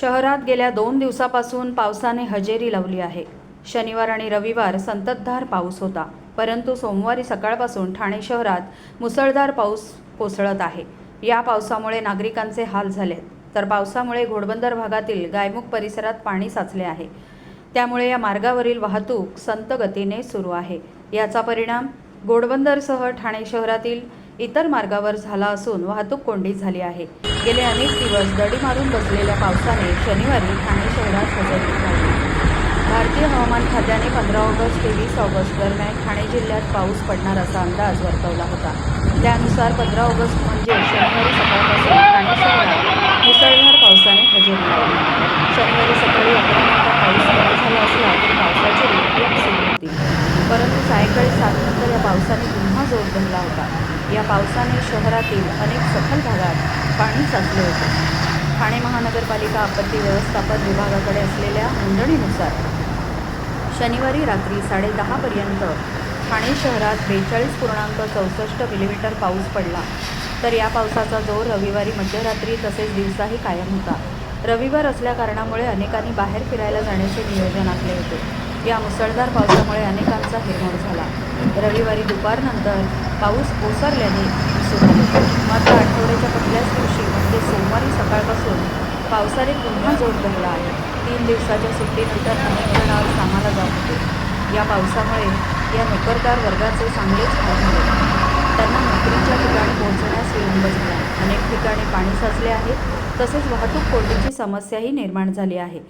शहरात गेल्या दोन दिवसापासून पावसाने हजेरी लावली आहे. शनिवार आणि रविवार संततधार पाऊस होता परंतु सोमवारी सकाळपासून ठाणे शहरात मुसळधार पाऊस कोसळत आहे. या पावसामुळे नागरिकांचे हाल झालेत. तर पावसामुळे घोडबंदर भागातील गायमुख परिसरात पाणी साचले आहे. त्यामुळे या मार्गावरील वाहतूक संत गतीने सुरू आहे. याचा परिणाम घोडबंदरसह ठाणे शहरातील इतर मार्गावर झाला असून वाहतूक कोंडी झाली आहे. गेले अनेक दिवस दडी मारून बसलेल्या पावसाने शनिवारी ठाणे शहरात हजेरी लावली. भारतीय हवामान खात्याने पंधरा ऑगस्ट ते वीस ऑगस्ट दरम्यान ठाणे जिल्ह्यात पाऊस पडणार असा अंदाज वर्तवला होता. त्यानुसार पंधरा ऑगस्ट म्हणजे शनिवारी सकाळपासून ठाणे शहरात मुसळधार पावसाने हजेरी लावली शनिवारी सकाळी अकरा मिनिटात पाऊस कमी झाला असला तरी पावसाची रिपरिप सुरू होती परंतु सायंकाळी सात नंतर या पावसाने पुन्हा जोर धरला होता. या पावसाने शहरातील अनेक सखल भागात पाणी साचले होते. ठाणे महानगरपालिका आपत्ती व्यवस्थापन विभागाकडे असलेल्या नोंदणीनुसार शनिवारी रात्री साडेदहापर्यंत ठाणे शहरात बेचाळीस पूर्णांक चौसष्ट मिलीमीटर पाऊस पडला. तर या पावसाचा जोर रविवारी मध्यरात्री तसेच दिवसाही कायम होता. रविवार असल्याकारणामुळे अनेकांनी बाहेर फिरायला जाण्याचे नियोजन आखले होते. या मुसळधार पावसामुळे अनेकांचा हिरमोड झाला. रविवारी दुपारनंतर पाऊस ओसरल्याने दिसून आले. मात्र आठवड्याच्या पहिल्याच दिवशी म्हणजे सोमवारी सकाळपासून पावसाने पुन्हा जोर धरला आहे. तीन दिवसाच्या सुट्टीनंतर अनेक जणांवर कामाला जात होते. या पावसामुळे या नोकरदार वर्गाचे चांगलेच हाल ठिकाणी पोहोचण्यास विलंब झाला. अनेक ठिकाणी पाणी साचले आहे. तसेच वाहतूक कोंडीची समस्याही निर्माण झाली आहे.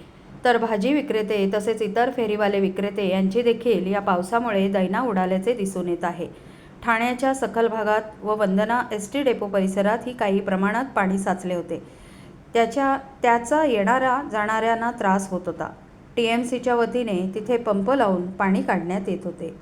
तर भाजी विक्रेते तसेच इतर फेरीवाले विक्रेते यांची देखील या पावसामुळे दैना उडाल्याचे दिसून येत आहे. ठाण्याच्या सखल भागात व वंदना एस टी डेपो परिसरातही काही प्रमाणात पाणी साचले होते. त्याच्या त्याचा येणाऱ्या जाणाऱ्यांना त्रास होत होता. टी एम सीच्या वतीने तिथे पंप लावून पाणी काढण्यात येत होते.